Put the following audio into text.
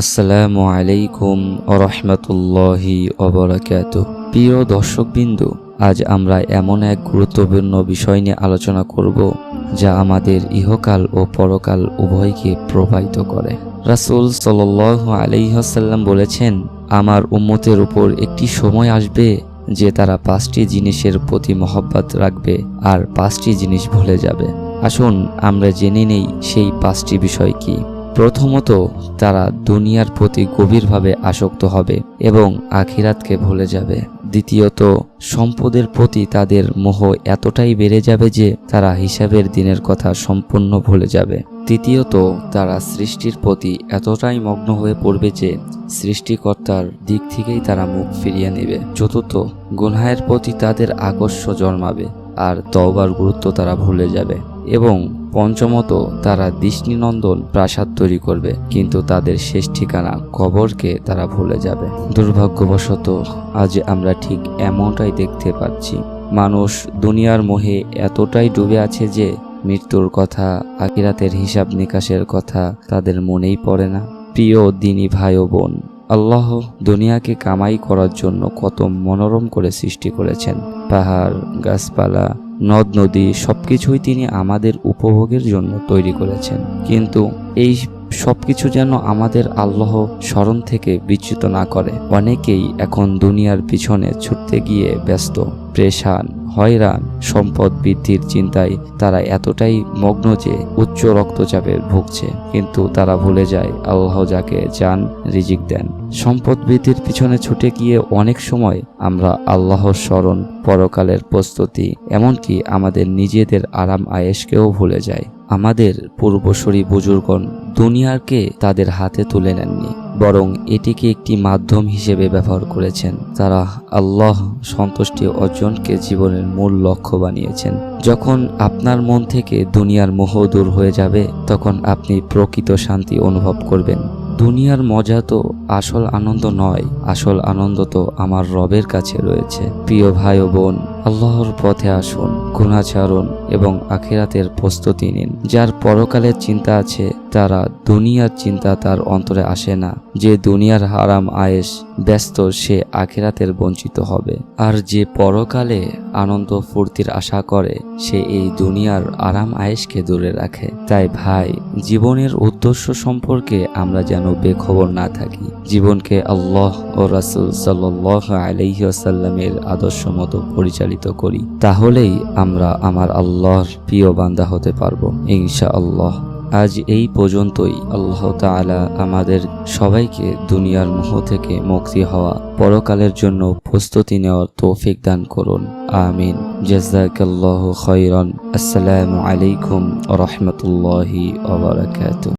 আসসালামু আলাইকুম ওরহমতুল্লাহি অবরাকাত প্রিয় দর্শকবিন্দু, আজ আমরা এমন এক গুরুত্বপূর্ণ বিষয় নিয়ে আলোচনা করব, যা আমাদের ইহকাল ও পরকাল উভয়কে প্রভাবিত করে। রাসূল সাল্লাল্লাহু আলাইহাল্লাম বলেছেন, আমার উম্মতের উপর একটি সময় আসবে যে তারা পাঁচটি জিনিসের প্রতি মহব্বত রাখবে আর পাঁচটি জিনিস ভুলে যাবে। আসুন, আমরা জেনে নেই সেই পাঁচটি বিষয় কি। প্রথমত তারা দুনিয়ার প্রতি গভীরভাবে আসক্ত হবে এবং আখিরাতকে ভুলে যাবে। দ্বিতীয়ত, সম্পদের প্রতি তাদের মোহ এতটাই বেড়ে যাবে যে তারা হিসাবের দিনের কথা সম্পূর্ণ ভুলে যাবে। তৃতীয়ত, তারা সৃষ্টির প্রতি এতটাই মগ্ন হয়ে পড়বে যে সৃষ্টিকর্তার দিক থেকেই তারা মুখ ফিরিয়ে নেবে। চতুর্থ গুনহায়ের প্রতি তাদের আকর্ষ জন্মাবে। আর তওবার গুরুত্ব তারা ভুলে যাবে এবং পঞ্চমত তারা দৃষ্টিনন্দন প্রাসাদ তৈরি করবে, কিন্তু তাদের শেষ ঠিকানা কবরকে তারা ভুলে যাবে। দুর্ভাগ্যবশত আজ আমরা ঠিক এমনটাই দেখতে পাচ্ছি। মানুষ দুনিয়ার মোহে এতটাই ডুবে আছে যে মৃত্যুর কথা আকিরাতের হিসাব নিকাশের কথা তাদের মনেই পড়ে না। প্রিয় দিনী ভাই ও বোন, আল্লাহ দুনিয়াকে কামাই করার জন্য কত মনোরম করে সৃষ্টি করেছেন। পাহাড়, গাছপালা, নদ, নদী সবকিছুই তিনি আমাদের উপভোগের জন্য তৈরি করেছেন। কিন্তু এই সব কিছু যেন আমাদের আল্লাহ স্মরণ থেকে বিচ্যুত না করে। অনেকেই এখন দুনিয়ার পিছনে ছুটতে গিয়ে ব্যস্ত, প্রেশান হয়রান সম্পদ বৃদ্ধির চিন্তায় তারা এতটাই মগ্ন যে উচ্চ রক্তচাপে ভুগছে। কিন্তু তারা ভুলে যায়, আল্লাহ যাকে যান রিজিক দেন। সম্পদ বৃদ্ধির পিছনে ছুটে গিয়ে অনেক সময় আমরা আল্লাহর স্মরণ, পরকালের প্রস্তুতি, এমনকি আমাদের নিজেদের আরাম আয়েসকেও ভুলে যাই। আমাদের পূর্বসরী বুজুর্গণ দুনিয়াকে তাদের হাতে তুলে নেননি, বরং এটিকে একটি মাধ্যম হিসেবে ব্যবহার করেছেন। তারা আল্লাহ সন্তুষ্টি অর্জনকে জীবনের মূল লক্ষ্য বানিয়েছেন। যখন আপনার মন থেকে দুনিয়ার মোহ দূর হয়ে যাবে, তখন আপনি প্রকৃত শান্তি অনুভব করবেন। দুনিয়ার মজা তো আসল আনন্দ নয়, আসল আনন্দ তো আমার রবের কাছে রয়েছে। প্রিয় ভাই ও বোন আল্লাহর পথে আসুন গুণাচারণ এবং আখিরাতের প্রস্তুতি নিন। যার পরকালের চিন্তা আছে, তারা দুনিয়ার চিন্তা তার অন্তরে আসে না। যে দুনিয়ার হারাম আয়েস ব্যস্ত সে আখিরাতের বঞ্চিত হবে। আর যে পরকালে আনন্দ ফুর্তির আশা করে, সে এই দুনিয়ার আরাম আয়েসকে দূরে রাখে। তাই ভাই, জীবনের উদ্দেশ্য সম্পর্কে আমরা যেন বেখবর না থাকি। জীবনকে আল্লাহ ও রাসুল সাল্লাহ আদর্শ মতো পরিচালিত করি, তাহলেই আমরা আমার আল্লাহর প্রিয় বান্দা হতে পারব ইনশা আল্লাহ আজ এই পর্যন্তই। আল্লাহ তাআলা আমাদের সবাইকে দুনিয়ার মোহ থেকে মুক্তি হওয়া পরকালের জন্য প্রস্তুতি নেওয়ার তৌফিক দান করুন। আমিন। জাজাকাল্লাহু খৈরন আসসালামু আলাইকুম রহমতুল্লাহি ওবরাকাতুহ